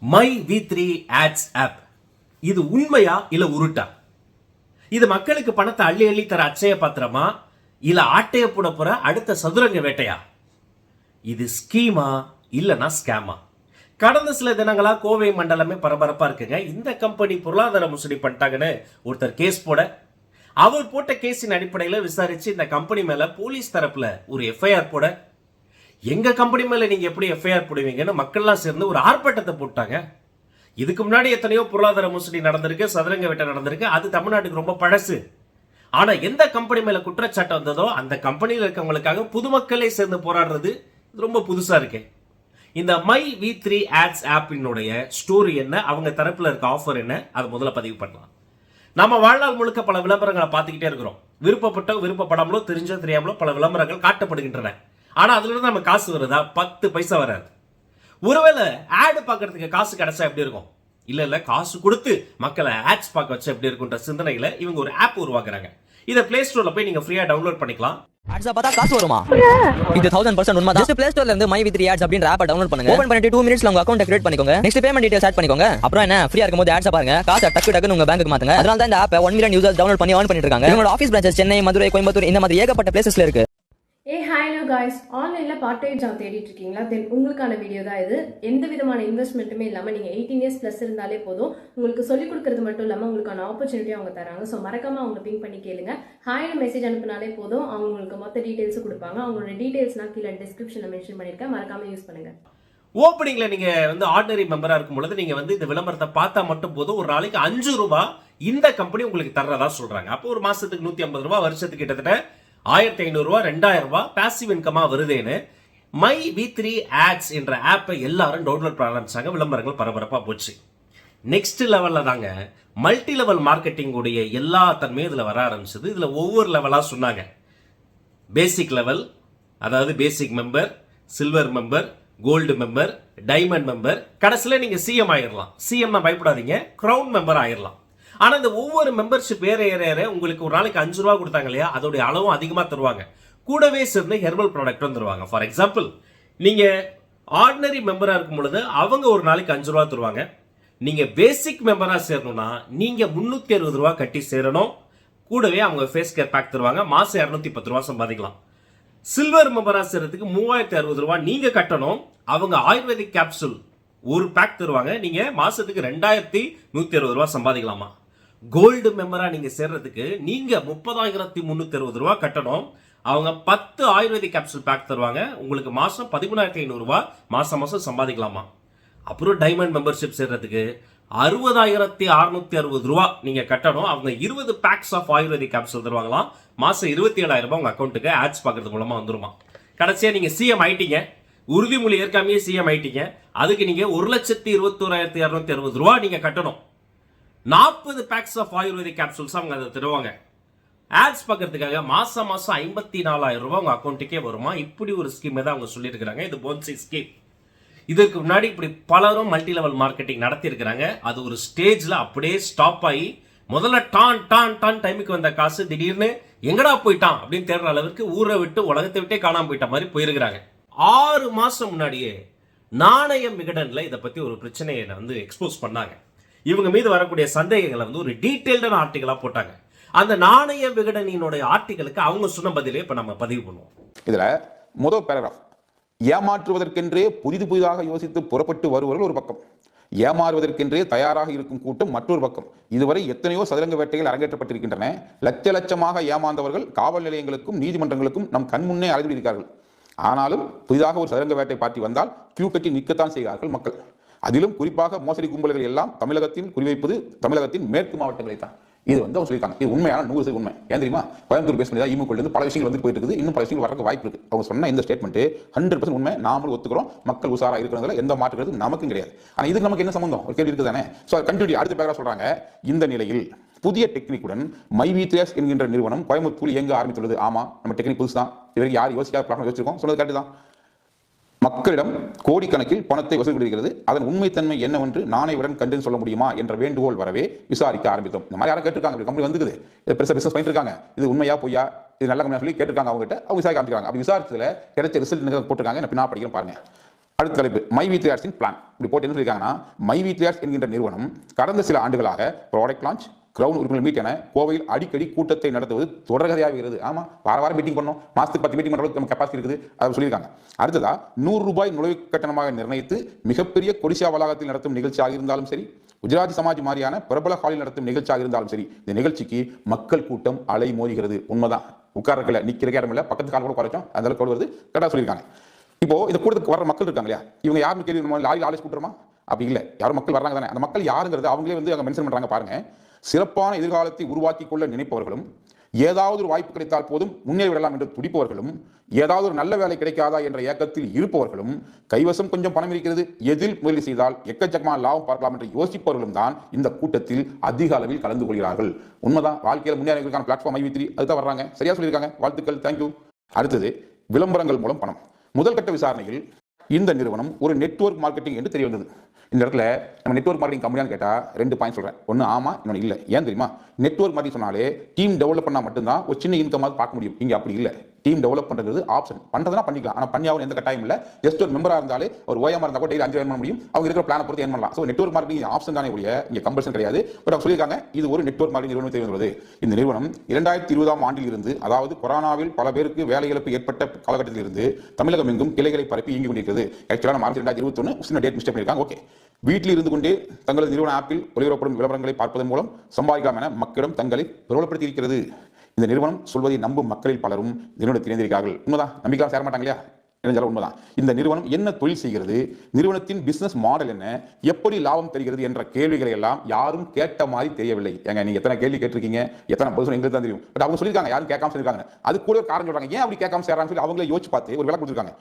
My V three ads app. இது உண்மையா இல்ல உருட்டா? இது மக்களுக்கு பணத்தை அள்ளி அள்ளி தர அச்சய பாத்திரமா? இல்ல ஆட்டைய போட போற அடுத்த சதுரங்க வேட்டையா? இது ஸ்கீமா இல்லனா ஸ்கேமா? கடந்த சில தினங்களா கோவை மண்டலமே பரபரப்பா இருக்குங்க. இந்த கம்பெனி பொருளாதார முசடி பண்ணிட்டாங்கன்னு ஒருத்தர் கேஸ் போட. அவர் போட்ட கேஸின் அடிப்படையில் விசாரிச்சு இந்த கம்பெனி மேல போலீஸ் தரப்புல ஒரு எஃப்ஐஆர் போட. எங்கள் கம்பெனி மேலே நீங்கள் எப்படி எஃப்ஐஆர் போடுவீங்கன்னு மக்கள்லாம் சேர்ந்து ஒரு ஆர்ப்பாட்டத்தை போட்டாங்க. இதுக்கு முன்னாடி எத்தனையோ பொருளாதார மோசடி நடந்திருக்கு சதுரங்க வேட்டை நடந்திருக்கு. அது தமிழ்நாட்டுக்கு ரொம்ப பழசு. ஆனால் எந்த கம்பெனி மேலே குற்றச்சாட்டு வந்ததோ அந்த கம்பெனியில் இருக்கவங்களுக்காக பொதுமக்களே சேர்ந்து போராடுறது ரொம்ப புதுசாக இருக்கு. இந்த மை வி த்ரீ ஆட்ஸ் ஆப்பினுடைய ஸ்டோரி என்ன அவங்க தரப்பில் இருக்க ஆஃபர் என்ன அதை முதல்ல பதிவு பண்ணலாம். நம்ம வாழ்நாள் முழுக்க பல விளம்பரங்களை பார்த்துக்கிட்டே இருக்கிறோம். விருப்பப்பட்டோ விருப்பப்படாமலோ தெரிஞ்சோ தெரியாமலோ பல விளம்பரங்கள் காட்டப்படுகின்றன. ஆனா அதுல இருந்து நம்ம காசு வருதா? பத்து பைசா வராது. ஒருவேளை ஆடு பார்க்கறதுக்கு காசு கிடைச்சா எப்படி இருக்கும்? இல்ல இல்ல காசு கொடுத்து மக்களை ஆட்ஸ் பார்க்க வச்சா எப்படி இருக்குன்ற சிந்தனையில இவங்க ஒரு ஆப் உருவாக்குறாங்க. இதை பிளே ஸ்டோர்ல போய் நீங்க ஃப்ரீயா டவுன்லோட் பண்ணிக்கலாம். ஆட்ஸா பார்த்தா காசு வருமா? இது தௌசண்ட் பர்சன்ட் உண்மை ஜஸ்ட் பிளே ஸ்டோர்ல இருந்து மை வித் ஆட்ஸ் அப்படின்ற ஆப்பை டவுன்லோட் பண்ணுங்க. ஓபன் பண்ணிட்டு டூ மினிட்ஸ்ல உங்க அக்கௌண்ட் கிரியேட் பண்ணிக்கோங்க. நெக்ஸ்ட் பேமெண்ட் டீடைல்ஸ் ஆட் பண்ணிக்கோங்க. அப்புறம் என்ன? ஃப்ரீயா இருக்கும்போது ஆட்ஸ் பாருங்க. காசை டக்கு டக்குன்னு உங்க பேங்க்கு மாத்துங்க. அதனால தான் இந்த ஆப்பை ஒன் மில்லியன் யூசர்ஸ் டவுன்லோட் பண்ணி ஆன் பண்ணிட்டு இருக்காங்க. இவங்களோட ஆஃபீஸ் பிரான்ச்சஸ் சென்னை மதுரை கோயம்புத்தூர் இந்த மாதிரி ஏகப்பட்ட பிளேசஸ்ல இருக்கு. ஏ ஹாய்லோ காய்ஸ் ஆன்லைனில் பார்ட் டைம் ஜாப் தேடிட்டு இருக்கீங்களா தென் உங்களுக்கான வீடியோ தான் இது. எந்த விதமான இன்வெஸ்ட்மெண்ட்டுமே இல்லாமல் நீங்கள் எயிட்டீன் இயர்ஸ் ப்ளஸ் இருந்தாலே போதும். உங்களுக்கு சொல்லிக் கொடுக்கறது மட்டும் இல்லாமல் உங்களுக்கான ஆப்பர்ச்சுனிட்டி அவங்க தராங்க. ஸோ மறக்காமல் அவங்க பிங்க் பண்ணி கேளுங்க. ஹாய்னு மெசேஜ் அனுப்புனாலே போதும். அவங்க உங்களுக்கு மொத்த டீட்டெயில்ஸும் கொடுப்பாங்க. அவங்களோட டீட்டெயில்ஸ் நான் கீழே டிஸ்கிரிப்ஷனில் மென்ஷன் பண்ணியிருக்கேன் மறக்காமல் யூஸ் பண்ணுங்கள் ஓப்பனிங்கில் நீங்கள் வந்து ஆர்டினரி மெம்பராக இருக்கும் பொழுது நீங்கள் வந்து இந்த விளம்பரத்தை பார்த்தா மட்டும் போதும். ஒரு நாளைக்கு அஞ்சு ரூபா இந்த கம்பெனி உங்களுக்கு தர்றதா சொல்கிறாங்க அப்போ ஒரு மாதத்துக்கு நூற்றி ஐம்பது ரூபா வருஷத்துக்கு கிட்டத்தட்ட ஆயிரத்தி ஐநூறுரூவா ரூபாய் ரெண்டாயிரம் இன்கமாக பாசிவ் இன்கமா வருதேன்னு மை வி த்ரீ ஆட்ஸ் என்ற ஆப்பை எல்லாரும் டவுன்லோட் பண்ண ஆரம்பிச்சாங்க. விளம்பரங்கள் பரபரப்பாக போச்சு. நெக்ஸ்ட் லெவலில் தாங்க மல்டி லெவல் மார்க்கெட்டிங்குடைய எல்லா தன்மையும் இதில் வர ஆரம்பிச்சது. இதில் ஒவ்வொரு லெவலாக சொன்னாங்க. பேசிக் லெவல் அதாவது basic member silver member gold member diamond member கடைசியில் நீங்கள் சிஎம் ஆயிடலாம் சிஎம்னா பயப்படாதீங்க. க்ரௌன் மெம்பர் ஆயிடலாம் ஆனால் இந்த ஒவ்வொரு மெம்பர்ஷிப் ஏற ஏற ஏற உங்களுக்கு ஒரு நாளைக்கு அஞ்சு ரூபா கொடுத்தாங்க இல்லையா? அதோடைய அளவும் அதிகமாக தருவாங்க. கூடவே சேர்ந்து ஹெர்பல் ப்ராடக்ட்டும் தருவாங்க. ஃபார் எக்ஸாம்பிள் நீங்கள் ஆர்டினரி மெம்பராக இருக்கும் பொழுது அவங்க ஒரு நாளைக்கு அஞ்சு ரூபா தருவாங்க. நீங்கள் பேசிக் மெம்பராக சேரணும்னா நீங்கள் முந்நூற்றி அறுபது ரூபா கட்டி சேரணும். கூடவே அவங்க ஃபேஸ் கேர் பேக் தருவாங்க. மாதம் இரநூத்தி பத்து ரூபா சம்பாதிக்கலாம். சில்வர் மெம்பராக சேர்றதுக்கு மூவாயிரத்தி அறுபது ரூபா நீங்கள் கட்டணும். அவங்க ஆயுர்வேதிக் கேப்சூல் ஒரு பேக் தருவாங்க. நீங்கள் மாதத்துக்கு ரெண்டாயிரத்தி நூற்றி அறுபது ரூபா சம்பாதிக்கலாமா? கோல்டு மெம்பராக நீங்கள் சேர்றதுக்கு நீங்கள் முப்பதாயிரத்தி முந்நூற்றி அறுபது ரூபா கட்டணும். அவங்க பத்து ஆயுர்வேதிக் கேப்சூல் பேக் தருவாங்க. உங்களுக்கு மாதம் பதிமூணாயிரத்தி ஐநூறுரூவா மாதம் மாதம் சம்பாதிக்கலாமா? அப்புறம் டைமண்ட் மெம்பர்ஷிப் சேர்றதுக்கு அறுபதாயிரத்தி அறுநூத்தி அறுபது ரூபா நீங்க கட்டணும். அவங்க இருபது பேக்ஸ் ஆஃப் ஆயுர்வேதிக் கேப்சூல் தருவாங்களாம். மாசம் இருபத்தி ஏழாயிரம் ரூபாய் உங்க அக்கௌண்ட்டுக்கு ஆட்ஸ் பார்க்கறது மூலமா வந்துருமா? கடைசியா நீங்க சிஎம் ஆயிட்டீங்க உறுதிமொழி ஏற்காமையே சிஎம் ஆயிட்டீங்க அதுக்கு நீங்க ஒரு லட்சத்தி இருபத்தோராயிரத்தி இரநூத்தி அறுபது ரூபா நீங்க கட்டணும். நாற்பது பேக்ஸ் ஆஃப் ஆயுர்வேதிக் கேப்சூல்ஸ் அவங்க அதை தருவாங்க. ஆட்ஸ் பார்க்கறதுக்காக மாசம் மாசம் ஐம்பத்தி நாலாயிரம் ரூபாய் உங்க அக்கௌண்ட்டுக்கே வருமா? இப்படி ஒரு ஸ்கீம் தான் அவங்க சொல்லியிருக்கிறாங்க. இது போன்சி ஸ்கீம் இதற்கு முன்னாடி இப்படி பலரும் மல்டி லெவல் மார்க்கெட்டிங் நடத்தியிருக்கிறாங்க. அது ஒரு ஸ்டேஜில் அப்படியே ஸ்டாப் ஆகி முதல்ல டான் டான் டான் டைமுக்கு வந்த காசு திடீர்னு எங்கடா போயிட்டான் அப்படின்னு தேடுற அளவுக்கு ஊரை விட்டு உலகத்தை விட்டே காணாமல் போயிட்ட மாதிரி போயிருக்கிறாங்க. ஆறு மாதம் முன்னாடியே நாணயம் மிகடனில் இதை பற்றி ஒரு பிரச்சனையை வந்து எக்ஸ்போஸ் பண்ணாங்க. இவங்க மீது வரக்கூடிய சந்தேகங்களை வந்து ஒரு டீட்டெயில்டான ஆர்டிகலாக போட்டாங்க. அந்த நாணய விகடனினுடைய ஆர்டிகளுக்கு அவங்க சொன்ன பதிலே இப்போ நம்ம பதிவு பண்ணுவோம். இதுல முதல் பேராகிராஃப் ஏமாற்றுவதற்கென்றே புதிது புதிதாக யோசித்து புறப்பட்டு வருவர்கள் ஒரு பக்கம். ஏமாறுவதற்கென்றே தயாராக இருக்கும் கூட்டம் மற்றொரு பக்கம். இதுவரை எத்தனையோ சதுரங்க வேட்டைகள் அரங்கேற்றப்பட்டிருக்கின்றன. லட்ச லட்சமாக ஏமாந்தவர்கள் காவல் நிலையங்களுக்கும் நீதிமன்றங்களுக்கும் நம் கண்முன்னே இருக்கிறார்கள் ஆனாலும் புதிதாக ஒரு சதுரங்க வேட்டை பார்ட்டி வந்தால் கியூ கட்டி நிற்கத்தான் செய்கிறார்கள் மக்கள். அதிலும் குறிப்பாக மோசடி கும்பல்கள் எல்லாம் தமிழகத்தில் குறிவைப்பது தமிழகத்தின் மேற்கு மாவட்டங்களை தான் இது வந்து அவங்க சொல்லியிருக்காங்க. இது உண்மையான நூறு சதவீதம் உண்மை. ஏன் தெரியுமா? கோயம்புத்தூர் பேஸ் பண்ணி இமுக இருந்து பல விஷயங்கள் வந்து போயிட்டு இருக்குது இன்னும் பல விஷயங்கள் வரக்கு வாய்ப்பு இருக்கு. அவங்க சொன்ன இந்த ஸ்டேட்மெண்ட் ஹண்ட்ரட் பர்சன்ட் உண்மை. நாமளும் ஒத்துக்கிறோம். மக்கள் உசாரா இருக்கிறதுல எந்த மாற்றுக்கிறது நமக்கும் கிடையாது. ஆனால் இதுக்கு நமக்கு என்ன சம்பந்தம்? ஒரு கேள்வி இருக்குதானே? ஸோ கண்டினியூ அடுத்த பேரா சொல்றாங்க. இந்த நிலையில் புதிய டெக்னிக்குடன் மைவித்ரேஸ் என்கின்ற நிறுவனம் கோயம்புத்தூர் இயங்க ஆரம்பித்துள்ளது. ஆமா நம்ம டெக்னிக் புதுசு தான் இதுவரைக்கும் யார் யோசிக்காத பிளான் யோசிச்சிருக்கோம் சொன்னது கரெக்ட் தான். மக்களிடம் கோடிக்கணக்கில் பணத்தை வசூல் அதன் உண்மைத்தன்மை என்னவென்று நாணயவுடன் கண்டு சொல்ல முடியுமா என்ற வேண்டுகோள் வரவே விசாரிக்க ஆரம்பித்தோம். இந்த மாதிரி யாரும் கேட்டிருக்காங்க. கம்பெனி வந்துக்குது இது பெருசாக பிசினஸ் பண்ணிட்டு இருக்காங்க இது உண்மையா பொய்யா இது நல்ல கம்பெனி சொல்லி கேட்டிருக்காங்க அவங்ககிட்ட. அவங்க விசாரிக்க ஆரம்பிக்கிறாங்க. அப்படி விசாரிச்சதுல கிடைச்ச ரிசல்ட் போட்டிருக்காங்க? நான் பின்னா படிக்கிறேன் பாருங்க. அடுத்த தலைப்பு மை வீத்லி பிளான் இப்படி போட்டு என்ன சொல்லியிருக்காங்கன்னா மை வீத்லி என்கின்ற நிறுவனம் கடந்த சில ஆண்டுகளாக ப்ராடக்ட் லான்ச் கிரவுண்ட் உறுப்பினர் மீட் என கோவையில் அடிக்கடி கூட்டத்தை நடத்துவது தொடர்கதையாக இருக்கிறது ஆமா வார வாரம் மீட்டிங் பண்ணோம் மாசத்துக்கு பத்து மீட்டிங் பண்ணுறது நம்ம கெப்பாசிட்டி இருக்குது. அதை சொல்லியிருக்காங்க. அடுத்ததா நூறு ரூபாய் நுழைவு கட்டணமாக நிர்ணயித்து மிகப்பெரிய கொடிசியா வளாகத்தில் நடத்தும் நிகழ்ச்சியாக இருந்தாலும் சரி குஜராத்தி சமாஜ் மாதிரியான பிரபல ஹாலில் நடத்தும் நிகழ்ச்சியாக இருந்தாலும் சரி இந்த நிகழ்ச்சிக்கு மக்கள் கூட்டம் அலை மோதுகிறது உண்மைதான். உட்காரக்கல நிக்கிற இடம் இல்லை பக்கத்து கால் கூட குறைச்சோம். அந்த அளவுக்கு வருது கரெக்டாக சொல்லியிருக்காங்க. இப்போ இந்த கூட்டத்துக்கு வர மக்கள் இருக்காங்க இல்லையா? இவங்க யாருன்னு கேள்வி லாரி ஆலேஜ் கூட்டுறோமா? அப்படி இல்லை. யாரும் மக்கள் வர்றாங்க தானே. அந்த மக்கள் யாருங்கிறது அவங்களே வந்து அங்கே மென்ஷன் பண்ணுறாங்க பாருங்க. சிறப்பான எதிர்காலத்தை உருவாக்கி கொள்ள நினைப்பவர்களும் ஏதாவது ஒரு வாய்ப்பு கிடைத்தால் போதும் முன்னேறி விடலாம் என்று துடிப்பவர்களும் ஏதாவது ஒரு நல்ல வேலை கிடைக்காதா என்ற ஏக்கத்தில் இருப்பவர்களும் கைவசம் கொஞ்சம் பணம் இருக்கிறது எதில் முதலீடு செய்தால் எக்கச்சக்கமான லாபம் பார்க்கலாம் என்று யோசிப்பவர்களும் தான் இந்த கூட்டத்தில் அதிக அளவில் கலந்து கொள்கிறார்கள். உண்மைதான் வாழ்க்கையில் முன்னேறதுக்கான பிளாட்ஃபார்ம் ஐவி த்ரீ அதுதான் வர்றாங்க. சரியா சொல்லியிருக்காங்க? வாழ்த்துக்கள் தேங்க்யூ அடுத்தது விளம்பரங்கள் மூலம் பணம். முதல் கட்ட விசாரணையில் இந்த நிறுவனம் ஒரு நெட்வொர்க் மார்க்கெட்டிங் என்று தெரிய வந்தது இந்த இடத்துல நம்ம நெட்வொர்க் மார்க்கெட்டிங் கம்பெனியான்னு கேட்டால் ரெண்டு பாயிண்ட் சொல்கிறேன் ஒன்று ஆமாம் இன்னொன்று இல்லை. ஏன் தெரியுமா? நெட்ஒர்க் மார்க்கெட்டிங் சொன்னாலே டீம் டெவலப் பண்ணால் மட்டும்தான் ஒரு சின்ன இன்கமாக பார்க்க முடியும். இங்கே அப்படி இல்லை. டீம் டெவலப் பண்ணுறது ஆப்ஷன் பண்ணுறதுனா பண்ணிக்கலாம். ஆனால் பண்ணி எந்த கட்டாயம் இல்லை. ஜஸ்ட் ஒரு மெம்பராக இருந்தாலே ஒரு ஓயமாக இருந்தால் கூட டெய்லி அஞ்சு பண்ண முடியும். அவங்க இருக்கிற பிளானை பொறுத்து ஏன் பண்ணலாம். ஸோ நெட்வொர்க் மார்க்கெட்டிங் ஆப்ஷன் தானே ஒழிய இங்கே கம்பல்சன் கிடையாது. பட் அவங்க சொல்லியிருக்காங்க இது ஒரு நெட்வொர்க் மார்க்கெட்டிங் நிறுவனம் தேவைப்படுது இந்த நிறுவனம் இரண்டாயிரத்தி இருபதாம் ஆண்டில் இருந்து அதாவது கொரோனாவில் பல பேருக்கு வேலை இழப்பு ஏற்பட்ட காலகட்டத்தில் இருந்து தமிழகம் எங்கும் கிளைகளை பரப்பி இயங்கி கொண்டிருக்கிறது. ஆக்சுவலாக மார்ச் ரெண்டாயிரத்தி இருபத்தொன்னு சின்ன டேட் மிஸ்டேக் பண்ணியிருக்காங்க. ஓகே வீட்டில் இருந்து கொண்டே தங்களது நிறுவன ஆப்பில் ஒளிபரப்படும் விளம்பரங்களை பார்ப்பதன் மூலம் சம்பாதிக்கலாம் என மக்களிடம் தங்களை பிரபலப்படுத்தி இருக்கிறது இந்த நிறுவனம் சொல்வதை நம்பும் மக்களில் பலரும் நிறுவனத்தில் இணைந்திருக்கிறார்கள். உண்மைதான். நம்பிக்கலாம் சேர மாட்டாங்க இல்லையா இணைஞ்சாலும் உண்மைதான். இந்த நிறுவனம் என்ன தொழில் செய்கிறது? நிறுவனத்தின் பிசினஸ் மாடல் என்ன? எப்படி லாபம் தெரிகிறது என்ற கேள்விகளை எல்லாம் யாரும் கேட்ட மாதிரி தெரியவில்லை. ஏங்க நீங்க எத்தனை கேள்வி கேட்டிருக்கீங்க? எத்தனை பதில் எங்களுக்கு தான் தெரியும். பட் அவங்க சொல்லியிருக்காங்க. யாரும் கேட்காம சொல்லியிருக்காங்க அது கூட காரணம் சொல்றாங்க. ஏன் அப்படி கேட்காம சேர்றாங்கன்னு சொல்லி அவங்களே யோசிச்சு பார்த்து ஒரு விளக்கம் கொடுத்துருக்காங்க.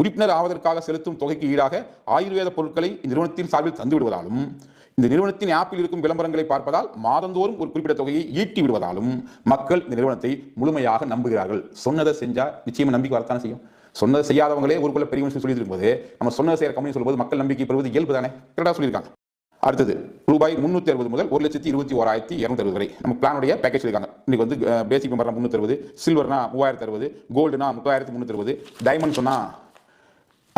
உறுப்பினர் ஆவதற்காக செலுத்தும் தொகைக்கு ஈடாக ஆயுர்வேத பொருட்களை நிறுவனத்தின் சார்பில் தந்து விடுவதாலும் இந்த நிறுவனத்தின் ஆப்பில் இருக்கும் விளம்பரங்களை பார்ப்பதால் மாதந்தோறும் ஒரு குறிப்பிட்ட தொகையை ஈட்டி விடுவதாலும் மக்கள் இந்த நிறுவனத்தை முழுமையாக நம்புகிறார்கள். சொன்னதை செஞ்சா நிச்சயமா நம்பிக்கை வரத்தானே செய்யும். சொன்னதை செய்யாதவங்களே ஊருக்குள்ள பெரிய மனுஷன் சொல்லி இருக்கும்போது நம்ம சொன்னதை செய்யற கம்பெனி சொல்லும்போது மக்கள் நம்பிக்கை பெறுவது இயல்பு தானே? கரெக்டாக சொல்லியிருக்காங்க. அடுத்தது ரூபாய் முன்னூத்தி அறுபது முதல் ஒரு லட்சத்தி இருபத்தி ஓராயிரத்தி இரநூத்தி அறுபது வரை நம்ம பிளானுடைய பேக்கேஜ் இருக்காங்க. இன்னைக்கு வந்து பேசிக் மெம்பர்னா முன்னூத்தி அறுபது சில்வர்னா மூவாயிரத்தி அறுபது கோல்டுனா முப்பதாயிரத்தி முன்னூத்தி அறுபது டைமண்ட் சொன்னா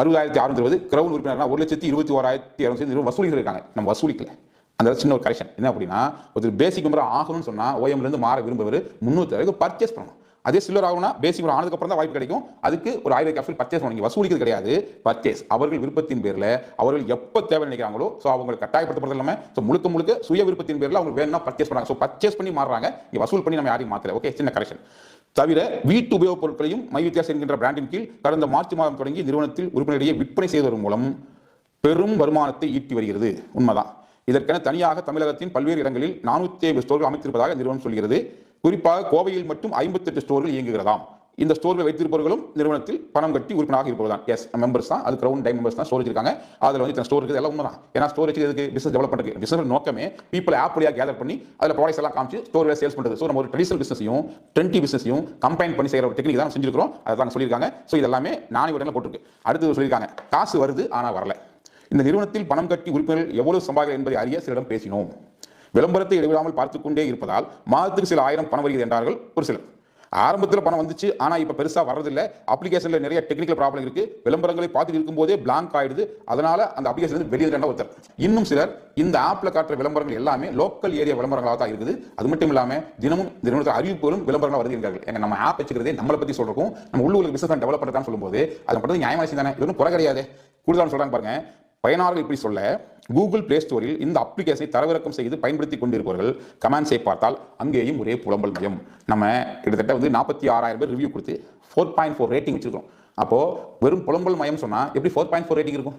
அறுபதாயிரத்தி அறுநூத்தி இருபது கிரவுன் உறுப்பினர்னா ஒரு லட்சத்தி இருபத்தி ஓராயிரத்தி இரநூத்தி வசூலிகள் இருக்காங்க. நம்ம வசூலிக்கல. அந்த சின்ன ஒரு கரெக்ஷன் என்ன அப்படின்னா ஒரு பேசிக் மெம்பர் ஆகணும்னு சொன்னா ஓஎம்ல இருந்து மாற விரும்புவர் முன்னூத்தி அறுபது பர்ச்சேஸ் பண்ணணும். அதே சில்லர் ஆகும்னா பேசிக் மெம்பர் ஆனதுக்கு அப்புறம் தான் வாய்ப்பு கிடைக்கும். அதுக்கு ஒரு ஆயிரம் கேபிட்டல் பர்ச்சேஸ் பண்ணி வசூலிக்கிறது கிடையாது. பர்ச்சேஸ் அவர்கள் விருப்பத்தின் பேர்ல அவர்கள் எப்போ தேவை நினைக்கிறாங்களோ ஸோ அவங்க கட்டாயப்படுத்தப்படுறது இல்லாமல் ஸோ முழுக்க முழுக்க சுய விருப்பத்தின் பேர்ல அவங்க வேணும்னா பர்ச்சேஸ் பண்ணாங்க. ஸோ பர்ச்சேஸ் பண்ணி மாறுறாங்க. இங்கே வசூல் பண்ணி நம்ம யாரையும் மாற்றல ஓகே சின்ன கரெக்ஷன் தவிர வீட்டு உபயோகப் பொருட்களையும் மை வித்தியாசம் என்கின்ற பிராண்டின் கீழ் கடந்த மார்ச் மாதம் தொடங்கி நிறுவனத்தில் உறுப்பினரிடையே விற்பனை செய்வதன் மூலம் பெரும் வருமானத்தை ஈட்டி வருகிறது. உண்மைதான். இதற்கென தனியாக தமிழகத்தின் பல்வேறு இடங்களில் நானூத்தி ஐம்பது ஸ்டோர்கள் அமைத்திருப்பதாக நிறுவனம் சொல்கிறது. குறிப்பாக கோவையில் மட்டும் ஐம்பத்தெட்டு ஸ்டோர்கள் இயங்குகிறதாம். இந்த ஸ்டோர்களை வைத்திருப்பவர்களும் நிறுவனத்தில் பணம் கட்டி உறுப்பினராக இருப்பதுதான் எஸ் மெம்பர்ஸ் தான். அது கிரௌண்ட் டைம் மெம்பர்ஸ் தான் ஸ்டோர் இருக்காங்க. அதில் வந்து இத்தனை ஸ்டோர் இருக்குது எல்லாம் உண்மைதான். ஏன்னா ஸ்டோர் வச்சு பிசினஸ் டெவலப் பண்ணுறது பிசினஸ் நோக்கமே பீப்பிள் ஆப் வழியாக கேதர் பண்ணி அதில் ப்ராடக்ட்ஸ் எல்லாம் காமிச்சு ஸ்டோர் சேல்ஸ் பண்ணுறது ஸோ நம்ம ஒரு ட்ரெடிஷனல் பிசினஸையும் ட்ரெண்டி பிசினஸையும் கம்பைன் பண்ணி செய்கிற ஒரு டெக்னிக் தான் செஞ்சிருக்கிறோம். அதை தான் சொல்லியிருக்காங்க. ஸோ இதெல்லாமே நானே உடனே போட்டிருக்கு. அடுத்து சொல்லியிருக்காங்க காசு வருது ஆனால் வரல. இந்த நிறுவனத்தில் பணம் கட்டி உறுப்பினர்கள் எவ்வளவு சம்பாதிக்கிறார் என்பதை அறிய சிலரிடம் பேசினோம். விளம்பரத்தை இடைவிடாமல் பார்த்துக்கொண்டே இருப்பதால் மாதத்துக்கு சில ஆயிரம் பணம் வருகிறது என்றார்கள் ஒரு சிலர். ஆரம்பத்தில் பணம் வந்துச்சு ஆனால் இப்போ பெருசாக வர்றதில்ல. அப்ளிகேஷனில் நிறைய டெக்னிக்கல் ப்ராப்ளம் இருக்கு. விளம்பரங்களை பார்த்துட்டு இருக்கும்போதே பிளாங்க் ஆயிடுது. அதனால அந்த அப்ளிகேஷன் வந்து வெளியே ரெண்டா ஒருத்தர். இன்னும் சிலர் இந்த ஆப்பில் காட்டுற விளம்பரங்கள் எல்லாமே லோக்கல் ஏரியா விளம்பரங்களாக தான் இருக்குது. அது மட்டும் இல்லாமல் தினமும் தினமும் அறிவிப்புகளும் விளம்பரங்களாக வருகிறார்கள் எங்க நம்ம ஆப் வச்சுக்கிறதே நம்மளை பற்றி சொல்கிறோம் நம்ம உள்ளூர் பிசினஸ் டெவலப் பண்ணுறதான்னு சொல்லும்போது அது மட்டும் நியாயமாக தானே. இது ஒன்றும் குறை கிடையாது. கூடுதலான சொல்கிறாங்க பாருங்க. பயனாளர்கள் இப்படி சொல்ல கூகுள் பிளே ஸ்டோரில் இந்த அப்ளிகேஷனை தரவிறக்கம் செய்து பயன்படுத்தி கொண்டிருப்பவர்கள் கமெண்ட்ஸை பார்த்தால் அங்கேயும் ஒரே புலம்பல் மயம் நம்ம கிட்டத்தட்ட வந்து நாற்பத்தி ஆறாயிரம் பேர் ரிவ்யூ கொடுத்து ஃபோர் பாயிண்ட் ஃபோர் ரேட்டிங் வச்சிருக்கோம் அப்போது வெறும் புலம்பல் மயம் சொன்னால் எப்படி ஃபோர் பாயிண்ட் ஃபோர் ரேட்டிங் இருக்கும்?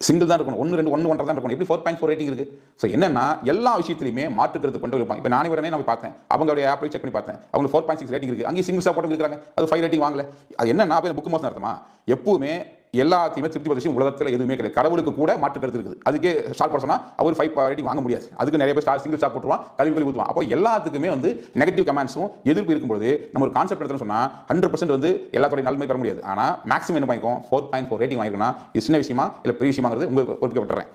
சிங்கிள் தான் இருக்கணும். ஒன்று ரெண்டு ஒன்று ஒன்றரை தான் இருக்கணும். எப்படி ஃபோர் பாயிண்ட் ஃபோர் ரேட்டிங் இருக்குது ஸோ என்னன்னா எல்லா விஷயத்துலையுமே மாற்றுக்கிறது கொண்டு இருப்பாங்க. இப்போ நானே உடனே நம்ம பார்த்தேன். அவங்களுடைய ஆப்பை செக் பண்ணி பார்த்தேன். அவங்க ஃபோர் பாயிண்ட் சிக்ஸ் ரேட்டிங் இருக்குது அங்கே சிங்கிள் சாப்பாடு இருக்கிறாங்க அது ஃபைவ் ரேட்டிங் வாங்கல. அது நான் அப்ப புக் மோசம் நடத்துமா எப்பவுமே எல்லாத்தையுமே திருப்தி விஷயம் உலகத்தில் எதுவுமே கிடையாது. கடவுளுக்கு கூட மாற்று கருத்து இருக்குது. அதுக்கே ஸ்டார்ட் பண்ண சொன்னால் அவர் ஃபைவ் ரேட்டிங் வாங்க முடியாது. அதுக்கு நிறைய பேர் ஸ்டார் சிங்கிள் ஸ்டார் போட்டுருவான் கல்வி கல்வி ஊற்றுவான் அப்போ எல்லாத்துக்குமே வந்து நெகட்டிவ் கமெண்ட்ஸும் எதிர்ப்பு இருக்கும்போது நம்ம ஒரு கான்செப்ட் எடுத்தோம்னு சொன்னால் ஹண்ட்ரட் பர்சன்ட் வந்து எல்லாத்தோடைய நன்மை பெற முடியாது. ஆனால் மேக்ஸிமம் என்ன பண்ணிக்கும் ஃபோர் பாயிண்ட் ஃபோர் ரேட்டிங் வாங்கிக்கணும் இது சின்ன விஷயமா இல்லை பெரிய விஷயமாங்கிறது உங்களுக்கு பொறுக்க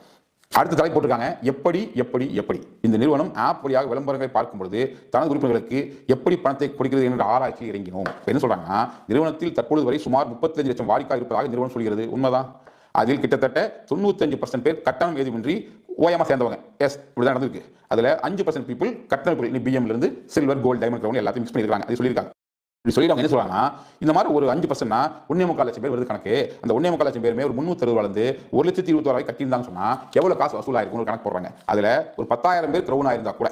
அடுத்த தலை போட்டிருக்காங்க. எப்படி எப்படி எப்படி? இந்த நிறுவனம் ஆப் வழியாக விளம்பரங்களை பார்க்கும் பொழுது தனது உறுப்பினர்களுக்கு எப்படி பணத்தை கொடுக்கிறது என்ற ஆராய்ச்சி இறங்கினோம். என்ன சொல்றாங்கன்னா நிறுவனத்தில் தற்பொழுது வரை சுமார் முப்பத்தஞ்சு லட்சம் வாடிக்கா இருப்பதாக நிறுவனம் சொல்கிறது. உண்மைதான். அதில் கிட்டத்தட்ட தொண்ணூத்தஞ்சு பர்சன்ட் பேர் கட்டணம் ஏதுமின்றி ஓயமா சேர்ந்தவங்க. எஸ் இப்படிதான் நடந்திருக்கு. அதுல அஞ்சு பர்சன்ட் பீப்புள் கட்டணம் பிஎம்லேருந்து பிஎம்ல இருந்து சில்வர் கோல்டு டைமண்ட் எல்லாத்தையும் மிக்ஸ் பண்ணிருக்காங்க அது சொல்லியிருக்காங்க. இப்படி சொல்லி அவங்க என்ன சொல்றாங்கன்னா இந்த மாதிரி ஒரு அஞ்சு பர்சன்ட்னா ஒன்னே முக்கால் லட்சம் பேர் வருது கணக்கு. அந்த ஒன்னே முக்கால் லட்சம் பேருமே ஒரு முன்னூத்தி அறுபது வளர்ந்து ஒரு லட்சத்தி இருபத்தோராய் கட்டியிருந்தாங்க சொன்னா எவ்வளவு காசு வசூல் ஆயிருக்கும் ஒரு கணக்கு போடுறாங்க. அதுல ஒரு பத்தாயிரம் பேர் கிரௌன் ஆயிருந்தா கூட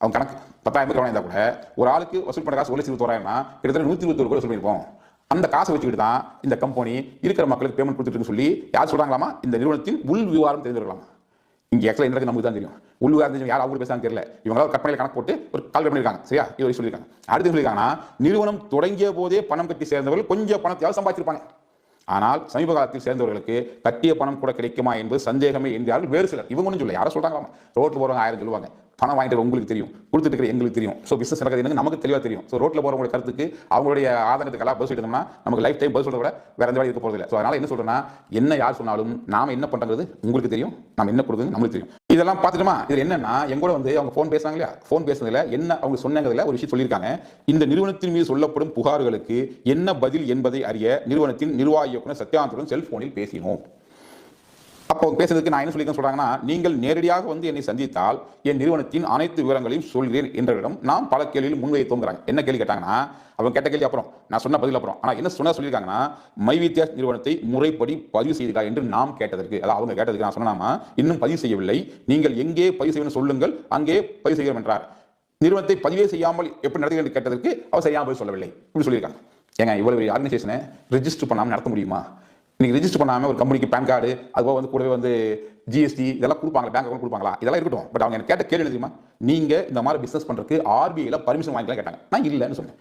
அவங்க கணக்கு பத்தாயிரம் பேர் கிரௌன் இருந்தா கூட ஒரு ஆளுக்கு வசூல் பண்ண காசு ஒரு லட்சத்தி இருபத்தோராயிரம்னா கிட்டத்தட்ட நூத்தி இருபத்தொரு கூட சொல்லியிருப்போம் அந்த காசை வச்சுக்கிட்டு தான் இந்த கம்பெனி இருக்கிற மக்களுக்கு பேமெண்ட் கொடுத்துருக்குன்னு சொல்லி யார் சொல்றாங்களாமா? இந்த நிறுவனத்தின் உள் விவகாரம் தெரிஞ்சிருக்கலாமா? இங்கே ஆக்சுவலா என்ன நமக்கு தான் தெரியும். உள்ளூராக இருந்துச்சு யார் அவங்க பேசான்னு தெரியல. இவங்க கற்பனையில் கணக்கு போட்டு ஒரு கால் பண்ணிருக்காங்க சரியா? இது சொல்லியிருக்காங்க. அடுத்து சொல்லியிருக்காங்கன்னா நிறுவனம் தொடங்கிய போதே பணம் கட்டி சேர்ந்தவர்கள் கொஞ்சம் பணத்தையாவது சம்பாதிச்சிருப்பாங்க. ஆனால் சமீப காலத்தில் சேர்ந்தவர்களுக்கு கட்டிய பணம் கூட கிடைக்குமா என்பது சந்தேகமே என்கிறார்கள் வேறு சிலர். இவங்க ஒன்றும் சொல்ல யாரை சொல்கிறாங்க ரோட்டில் போறவங்க ஆயிரம் சொல்லுவாங்க. பணம் வாங்கிட்டு உங்களுக்கு தெரியும். கொடுத்துட்டு இருக்கிற எங்களுக்கு தெரியும். ஸோ பிசினஸ் நடக்கிறது என்னன்னு நமக்கு தெளிவாக தெரியும். ஸோ ரோட்டில் போகிறவங்க கருத்துக்கு அவங்களுடைய ஆதங்கத்துக்கெல்லாம் பதில் சொல்லிட்டோம்னா நமக்கு லைஃப் டைம் பதில் சொல்றத விட வேற எந்த வேலை இருக்க போறதில்லை. ஸோ அதனால் என்ன சொல்றேன்னா என்ன யார் சொன்னாலும் நாம் என்ன பண்ணுறது உங்களுக்கு தெரியும். நாம் என்ன கொடுக்குறது நம்மளுக்கு தெரியும். இதெல்லாம் பார்த்துட்டுமா? இது என்னன்னா எங்க கூட வந்து அவங்க ஃபோன் பேசுறாங்க இல்லையா? ஃபோன் பேசுனதுல என்ன அவங்க சொன்னதுல ஒரு விஷயம் சொல்லியிருக்காங்க. இந்த நிறுவனத்தின் மீது சொல்லப்படும் புகார்களுக்கு என்ன பதில் என்பதை அறிய நிறுவனத்தின் நிர்வாக இயக்குனர் சத்யானந்துடன் செல்போனில் பேசினோம். அப்போ பேசுறதுக்கு நான் என்ன சொல்லிக்க சொல்றாங்கன்னா நீங்கள் நேரடியாக வந்து என்னை சந்தித்தால் என் நிறுவனத்தின் அனைத்து விவரங்களையும் சொல்கிறேன் என்றவிடம் நாம் பல கேள்வியில் முன்வைத்தோங்கிறாங்க என்ன கேள்வி கேட்டாங்கன்னா அவங்க கேட்ட கேள்வி அப்புறம் நான் சொன்ன பதில் அப்புறம். ஆனால் என்ன சொன்னா சொல்லியிருக்காங்கன்னா மைவித்யா நிறுவனத்தை முறைப்படி பதிவு செய்திருக்கா என்று நாம் கேட்டதற்கு அதாவது அவங்க கேட்டதுக்கு நான் சொன்னாமா இன்னும் பதிவு செய்யவில்லை. நீங்கள் எங்கே பதிவு செய்யணும் சொல்லுங்கள் அங்கே பதிவு செய்கிறோம் என்றார். நிறுவனத்தை பதிவே செய்யாமல் எப்படி நடத்துகிறேன் என்று கேட்டதற்கு அவர் சரியாக பதில் சொல்லவில்லை. இப்படி சொல்லியிருக்காங்க. ஏங்க இவ்வளவு ஆர்கனைசேஷனை ரெஜிஸ்டர் பண்ணாமல் நடத்த முடியுமா? நீங்கள் ரெஜிஸ்டர் பண்ணாமல் ஒரு கம்பெனிக்கு பேன் கார்டு அதுபோக வந்து கூடவே வந்து ஜிஎஸ்டி இதெல்லாம் கொடுப்பாங்க பேங்க் அக்கௌண்ட் கொடுப்பாங்களா? இதெல்லாம் இருக்கட்டும். பட் அவங்க எனக்கு கேட்ட கேள்வி தெரியுமா? நீங்கள் இந்த மாதிரி பிஸ்னஸ் பண்ணுறதுக்கு ஆர்பிஐயில் பர்மிஷன் வாங்கிக்கலாம் கேட்டாங்க. நான் இல்லைன்னு சொன்னேன்.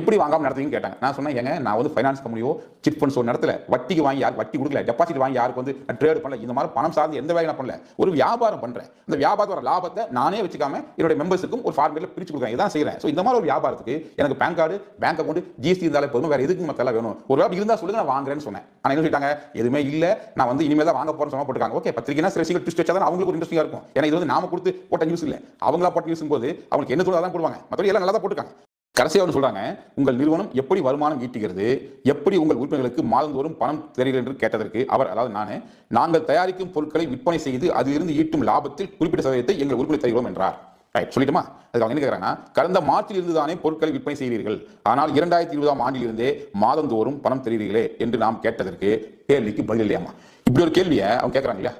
எப்படி வாங்காம நடத்துவீங்கன்னு கேட்டாங்க. நான் சொன்னேன் ஏங்க நான் வந்து ஃபைனான்ஸ் கம்பெனியோ சிட் ஃபண்ட்ஸ் ஒரு நடத்தல. வட்டிக்கு வாங்கி யார் வட்டி கொடுக்கல. டெபாசிட் வாங்கி யாருக்கு வந்து ட்ரேட் பண்ணல. இந்த மாதிரி பணம் சார்ந்து எந்த வேலையும் நான் பண்ணல. ஒரு வியாபாரம் பண்றேன். இந்த வியாபாரத்தோட லாபத்தை நானே வச்சுக்காம என்னோட மெம்பர்ஸுக்கும் ஒரு ஃபார்மேட்ல பிரிச்சு கொடுக்குறேன். இதான் செய்யறேன் ஸோ இந்த மாதிரி ஒரு வியாபாரத்துக்கு எனக்கு PAN card bank account GST இருந்தாலே போதும். வேற எதுக்கு மத்தெல்லாம் வேணும்? ஒரு வேலை இருந்தால் சொல்லுங்க நான் வாங்குறேன்னு சொன்னேன். ஆனால் என்ன சொல்லிட்டாங்க? எதுவுமே இல்லை. நான் வந்து இனிமேல் தான் வாங்க போறேன்னு சொன்னா போட்டுருக்காங்க. ஓகே பத்திரிக்கைனா சில விஷயங்கள் ட்விஸ்ட் வச்சா தான் அவங்களுக்கு ஒரு இன்ட்ரெஸ்டிங்காக இருக்கும். ஏன்னா இது வந்து நாம கொடுத்து போட்ட நியூஸ் இல்லை. அவங்களா போட்ட நியூஸ் போது அவங்களுக்கு என்ன சொல்றதா போடுவாங்க. மற்றபடி எல்லாம் நல்லா தான் போட்டுருக்காங்க. கடைசியாக ஒன்று சொல்றாங்க உங்கள் நிறுவனம் எப்படி வருமானம் ஈட்டுகிறது? எப்படி உங்கள் உறுப்பினர்களுக்கு மாதந்தோறும் பணம் தருகிறது என்று கேட்டதற்கு அவர் அதாவது நான் நாங்கள் தயாரிக்கும் பொருட்களை விற்பனை செய்து அதிலிருந்து ஈட்டும் லாபத்தில் குறிப்பிட்ட சதவீதத்தை எங்கள் உறுப்பினர் தருகிறோம் என்றார். ரைட் சொல்லிட்டுமா? அதுக்கு அவங்க என்ன கேட்குறாங்கன்னா கடந்த மார்ச்சில் இருந்து தானே பொருட்களை விற்பனை செய்கிறீர்கள் ஆனால் இரண்டாயிரத்தி இருபதாம் ஆண்டிலிருந்தே மாதந்தோறும் பணம் தருகிறீர்களே என்று நாம் கேட்டதற்கு கேள்விக்கு பதில் இல்லையாமா? இப்படி ஒரு கேள்வியை அவங்க கேட்குறாங்க இல்லையா?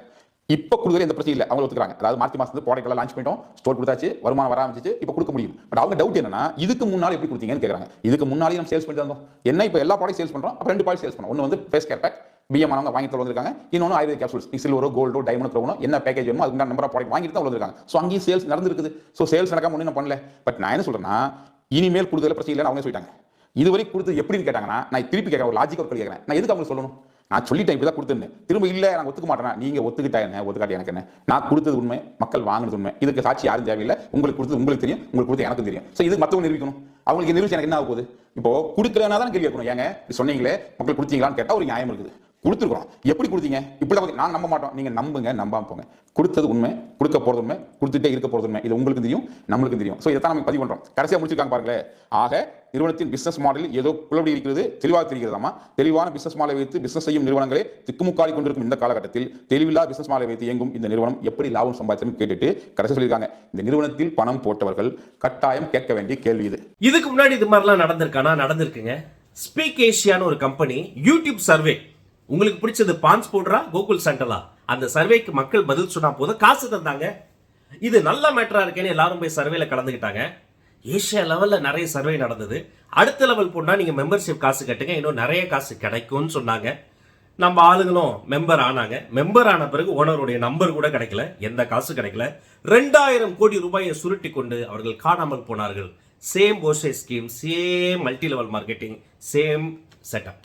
இப்போ கொடுக்குற எந்த பிரச்சனை இல்லை. அவங்க ஒத்துக்கிறாங்க. அதாவது மார்ச் மாசத்துல ப்ராடக்ட் எல்லாம் லான்ச் பண்ணிட்டோம். ஸ்டோர் கொடுத்தாச்சு. வருமானம் வர ஆரம்பிச்சு இப்போ கொடுக்க முடியும். பட் அவங்க டவுட் என்னன்னா இதுக்கு முன்னாடி எப்படி கொடுத்தீங்கன்னு கேட்குறாங்க இதுக்கு முன்னாடி நம்ம சேல்ஸ் பண்ணி வந்தோம். என்ன இப்போ எல்லா ப்ராடக்ட் சேல்ஸ் பண்றோம். அப்போ ரெண்டு ப்ராடக்ட் சேல்ஸ் பண்ணோம். ஒன்று வந்து ஃபேஸ் கேர் பேக் பிஎம்மானவங்க வாங்கி தர வந்திருக்காங்க இன்னொன்று ஆயுர்வேத கேப்சூல்ஸ் சில்வரோ கோல்டோ டைமண்ட் க்ரௌனோ என்ன பேக்கேஜ் வேணுமோ அதுக்கு நம்பர் ஆஃப் ப்ராடக்ட் வாங்கிட்டு தான் வந்திருக்காங்க ஸோ அங்கேயும் சேல்ஸ் நடந்திருக்குது. ஸோ சேல்ஸ் நடக்காம ஒன்றும் பண்ணல. பட் நான் என்ன சொல்றேன்னா இனிமேல் கொடுத்ததில் பிரச்சனை இல்லைன்னு அவங்க சொல்லிட்டாங்க. இதுவரை கொடுத்து எப்படின்னு கேட்டாங்கன்னா நான் திருப்பி கேட்கறேன். ஒரு லாஜிக் ஒரு கேட்கறேன். நான் எதுக்கு அவங்க சொல்லணும்? நான் சொல்லிட்டேன் இப்படி தான் கொடுத்துருந்தேன் திரும்ப இல்லை நான் ஒத்துக்க மாட்டேன்? நீங்க ஒத்துக்கிட்டா என்ன? ஒத்துக்காட்டி எனக்கு என்ன? நான் கொடுத்தது உண்மை மக்கள் வாங்கினது உண்மை. இதுக்கு சாட்சி யாரும் தேவையில்லை. உங்களுக்கு கொடுத்தது உங்களுக்கு தெரியும் உங்களுக்கு கொடுத்து எனக்கு தெரியும். ஸோ இது மற்றவங்க நிரூபிக்கணும். அவங்களுக்கு நிரூபிச்சு எனக்கு என்ன ஆகுது இப்போ கொடுக்கலனா தான் கேள்வி கேட்கணும். ஏங்க சொன்னீங்களே மக்கள் கொடுத்தீங்களான்னு கேட்டால் ஒரு நியாயம் இருக்குது. கொடுத்துருக்குறோம். எப்படி கொடுத்தீங்க? இப்படி தான் நாங்கள் நம்ப மாட்டோம். நீங்கள் நம்புங்க நம்பாம போங்க. கொடுத்தது உண்மை கொடுக்க போகிறது உண்மை கொடுத்துட்டே இருக்க போகிறது உண்மை. இது உங்களுக்கு தெரியும் நம்மளுக்கு தெரியும். ஸோ இதை தான் நம்ம பதிவு பண்ணுறோம் கடைசியாக முடிச்சிருக்காங்க பாருங்களேன் ஆக நிறுவனத்தின் பிசினஸ் மாடலில் ஏதோ குழப்படி இருக்கிறது தெளிவாக தெரிகிறதாமா தெளிவான பிசினஸ் மாடலை வைத்து பிசினஸ் செய்யும் நிறுவனங்களே திக்குமுக்காடி கொண்டிருக்கும் இந்த காலகட்டத்தில் தெளிவில்லா பிசினஸ் மாடலை வைத்து இயங்கும் இந்த நிறுவனம் எப்படி லாபம் சம்பாதிச்சதுன்னு கேட்டுட்டு கடைசி சொல்லியிருக்காங்க. இந்த நிறுவனத்தில் பணம் போட்டவர்கள் கட்டாயம் கேட்க வேண்டிய கேள்வி இது. இதுக்கு முன்னாடி இது மாதிரிலாம் நடந்திருக்கானா? நடந்திருக்குங்க. ஸ்பீக் ஏஷியான்னு ஒரு கம்பெனி யூடியூப் சர்வே உங்களுக்கு பிடிச்சது பான்ஸ் பவுடரா கோகுல் சண்டலா அந்த சர்வேக்கு மக்கள் பதில் சொன்னா போதும். காசு தந்தாங்க. இது நல்ல மேட்டரா இருக்கேன்னு எல்லாரும் போய் சர்வேல கலந்துக்கிட்டாங்க ஏஷியா லெவல்ல நிறைய சர்வே நடந்தது. அடுத்த லெவல் போனா நீங்க மெம்பர்ஷிப் காசு கட்டுங்க. இன்னும் நிறைய காசு கிடைக்கும்னு சொன்னாங்க. நம்ம ஆளுங்களும் மெம்பர் ஆனாங்க. மெம்பர் ஆன பிறகு ஓனருடைய நம்பர் கூட கிடைக்கல. எந்த காசு கிடைக்கல. ரெண்டாயிரம் கோடி ரூபாயை சுருட்டி கொண்டு அவர்கள் காணாமல் போனார்கள். Same போஷே scheme same multi level marketing same setup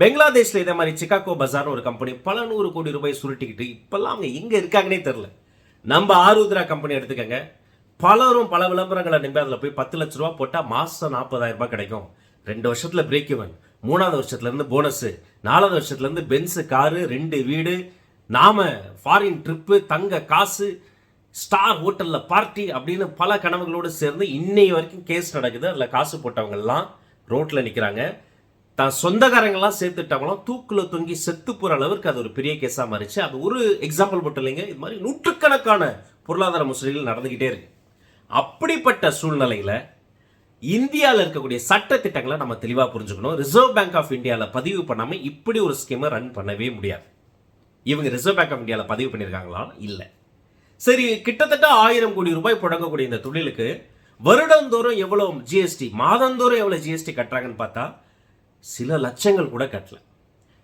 பெங்களாதேஷில் இதே மாதிரி சிகாகோ பஜார்னு ஒரு கம்பெனி பல நூறு கோடி ரூபாய் சுருட்டிக்கிட்டு இப்போல்லாம் அவங்க எங்கே இருக்காங்கன்னே தெரில நம்ம ஆருத்ரா கம்பெனி எடுத்துக்கங்க. பலரும் பல விளம்பரங்களை நம்பி அதில் போய் பத்து லட்ச ரூபா போட்டால் மாதம் நாற்பதாயிரம் ரூபாய் கிடைக்கும். ரெண்டு வருஷத்தில் பிரேக் இவன் மூணாவது வருஷத்துலேருந்து போனஸு நாலாவது வருஷத்துலேருந்து பென்ஸு காரு ரெண்டு வீடு நாம ஃபாரின் ட்ரிப்பு தங்க காசு ஸ்டார் ஹோட்டலில் பார்ட்டி அப்படின்னு பல கனவுகளோடு சேர்ந்து இன்னை வரைக்கும் கேஸ் நடக்குது. அதில் காசு போட்டவங்கள்லாம் ரோட்டில் நிற்கிறாங்க தான் சொந்தக்காரங்களாம் சேர்த்துட்டாங்களாம் தூக்கில் தொங்கி செத்து போகிற அளவுக்கு அது ஒரு பெரிய கேஸாக மாறிச்சு. அது ஒரு எக்ஸாம்பிள் மட்டும் இல்லைங்க. இது மாதிரி நூற்றுக்கணக்கான பொருளாதார மோசடிகள் நடந்துக்கிட்டே இருக்கு. அப்படிப்பட்ட சூழ்நிலையில் இந்தியாவில் இருக்கக்கூடிய சட்ட திட்டங்களை நம்ம தெளிவாக புரிஞ்சுக்கணும். ரிசர்வ் பேங்க் ஆஃப் இந்தியாவில் பதிவு பண்ணாமல் இப்படி ஒரு ஸ்கீமை ரன் பண்ணவே முடியாது. இவங்க ரிசர்வ் பேங்க் ஆஃப் இந்தியாவில் பதிவு பண்ணியிருக்காங்களா இல்லை. சரி கிட்டத்தட்ட ஆயிரம் கோடி ரூபாய் புழங்கக்கூடிய இந்த தொழிலுக்கு வருடந்தோறும் எவ்வளோ ஜிஎஸ்டி மாதந்தோறும் எவ்வளோ ஜிஎஸ்டி கட்டுறாங்கன்னு பார்த்தா சில லட்சங்கள் கூட கட்டல.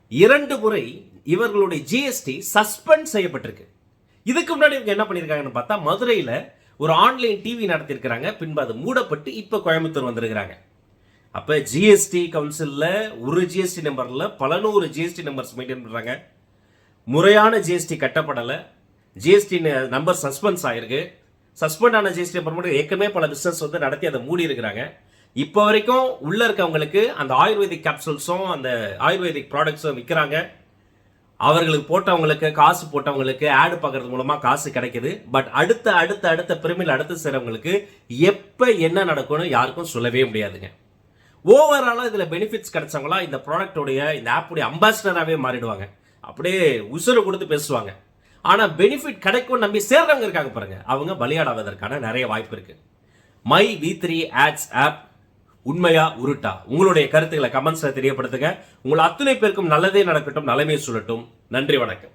இரண்டு முறை இவர்களுடைய ஜிஎஸ்டி சஸ்பெண்ட் செய்யப்பட்டிருக்கு. இதுக்கு முன்னாடி இவங்க என்ன பண்ணியிருக்காங்கன்னு பார்த்தா மதுரையில் ஒரு ஆன்லைன் டிவி நடத்தியிருக்கிறாங்க பின்பு அது மூடப்பட்டு இப்போ கோயம்புத்தூர் வந்திருக்கிறாங்க. அப்போ ஜிஎஸ்டி கவுன்சிலில் ஒரு ஜிஎஸ்டி நம்பரில் பல நூறு ஜிஎஸ்டி நம்பர்ஸ் மெயின்டைன் பண்ணுறாங்க முறையான ஜிஎஸ்டி கட்டப்படலை. ஜிஎஸ்டி நம்பர் சஸ்பென்ஸ் ஆயிருக்கு. சஸ்பெண்ட் ஆன ஜிஎஸ்டி நம்பர் மட்டும் ஏற்கனவே பல பிஸ்னஸ் வந்து நடத்தி அதை மூடி இருக்கிறாங்க இப்போ வரைக்கும் உள்ளே இருக்கவங்களுக்கு அந்த ஆயுர்வேதிக் கேப்சூல்ஸும் அந்த ஆயுர்வேதிக் ப்ராடக்ட்ஸும் விற்கிறாங்க அவர்களுக்கு போட்டவங்களுக்கு காசு போட்டவங்களுக்கு ஆடு பார்க்கறது மூலமாக காசு கிடைக்குது. பட் அடுத்த அடுத்த அடுத்த பிரிமில் அடுத்து செய்கிறவங்களுக்கு எப்போ என்ன நடக்கும்னு யாருக்கும் சொல்லவே முடியாதுங்க. ஓவராலாக இதில் பெனிஃபிட்ஸ் கிடைச்சவங்களா இந்த ப்ராடக்டோடைய இந்த ஆப்புடைய அம்பாசிடராகவே மாறிடுவாங்க. அப்படியே உசுறு கொடுத்து பேசுவாங்க. ஆனால் பெனிஃபிட் கிடைக்கும் நம்பி சேர்றவங்க இருக்காங்க பாருங்க. அவங்க பலியாடாவதற்கான நிறைய வாய்ப்பு இருக்குது my V three ads app உண்மையா உருட்டா? உங்களுடைய கருத்துக்களை கமெண்ட்ஸில் தெரியப்படுத்துங்க. உங்கள் அத்தனை பேருக்கும் நல்லதே நடக்கட்டும் நலமே சொல்லட்டும் நன்றி வணக்கம்.